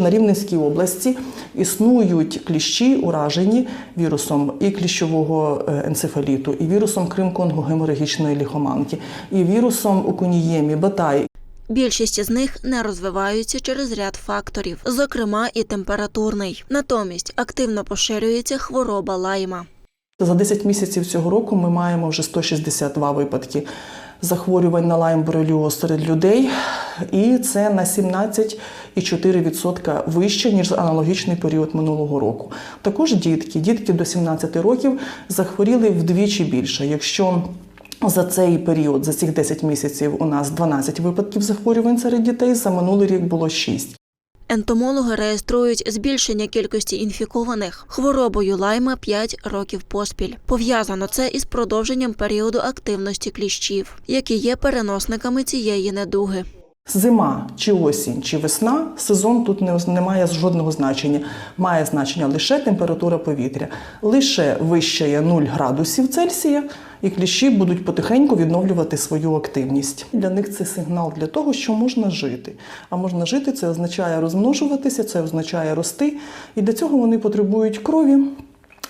На Рівненській області існують кліщі, уражені вірусом і кліщового е, енцефаліту, і вірусом Крим-Конго геморагічної ліхоманки, і вірусом окуніємі, батай. Більшість із них не розвиваються через ряд факторів, зокрема і температурний. Натомість активно поширюється хвороба лайма. За 10 місяців цього року ми маємо вже 162 випадки захворювань на лайм бореліоз серед людей, і це на 17,4% вище ніж аналогічний період минулого року. Також дітки, дітки до 17 років захворіли вдвічі більше. Якщо за цей період, за цих 10 місяців, у нас 12 випадків захворювань серед дітей, за минулий рік було 6. Ентомологи реєструють збільшення кількості інфікованих хворобою лайма 5 років поспіль. Пов'язано це із продовженням періоду активності кліщів, які є переносниками цієї недуги. Зима чи осінь, чи весна сезон тут не, не має жодного значення. Має значення лише температура повітря. Лише вищає 0 градусів Цельсія, і кліщі будуть потихеньку відновлювати свою активність. Для них це сигнал для того, що можна жити. А можна жити це означає розмножуватися, це означає рости. І для цього вони потребують крові,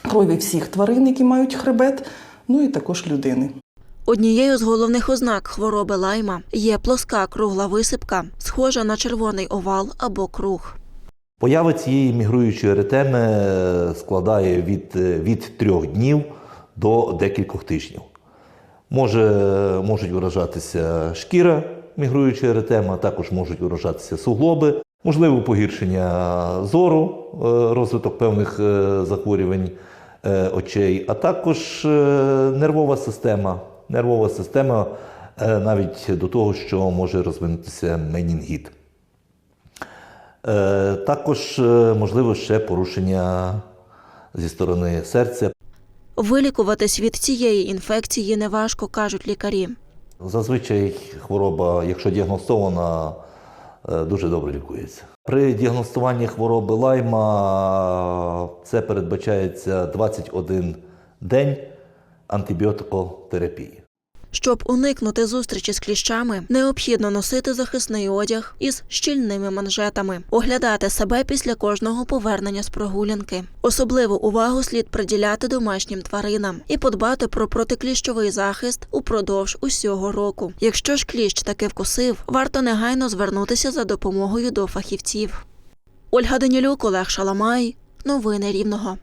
крові всіх тварин, які мають хребет, ну і також людини. Однією з головних ознак хвороби лайма є плоска кругла висипка, схожа на червоний овал або круг. Поява цієї мігруючої еретеми е, складає від, е, від трьох днів до декількох тижнів. Може, можуть виражатися шкіра мігруючої еретеми, а також можуть виражатися суглоби, можливо погіршення зору, е, розвиток певних захворювань очей, а також нервова система. Нервова система е, навіть до того, що може розвинутися менінгіт. Е, Також е, можливо ще порушення зі сторони серця. Вилікуватись від цієї інфекції неважко, кажуть лікарі. Зазвичай хвороба, якщо діагностована, дуже добре лікується. При діагностуванні хвороби лайма це передбачається 21 день антибіотикотерапії. Щоб уникнути зустрічі з кліщами, необхідно носити захисний одяг із щільними манжетами, оглядати себе після кожного повернення з прогулянки. Особливу увагу слід приділяти домашнім тваринам і подбати про протикліщовий захист упродовж усього року. Якщо ж кліщ таки вкусив, варто негайно звернутися за допомогою до фахівців. Ольга Данілюк, Олег Шаламай. Новини Рівного.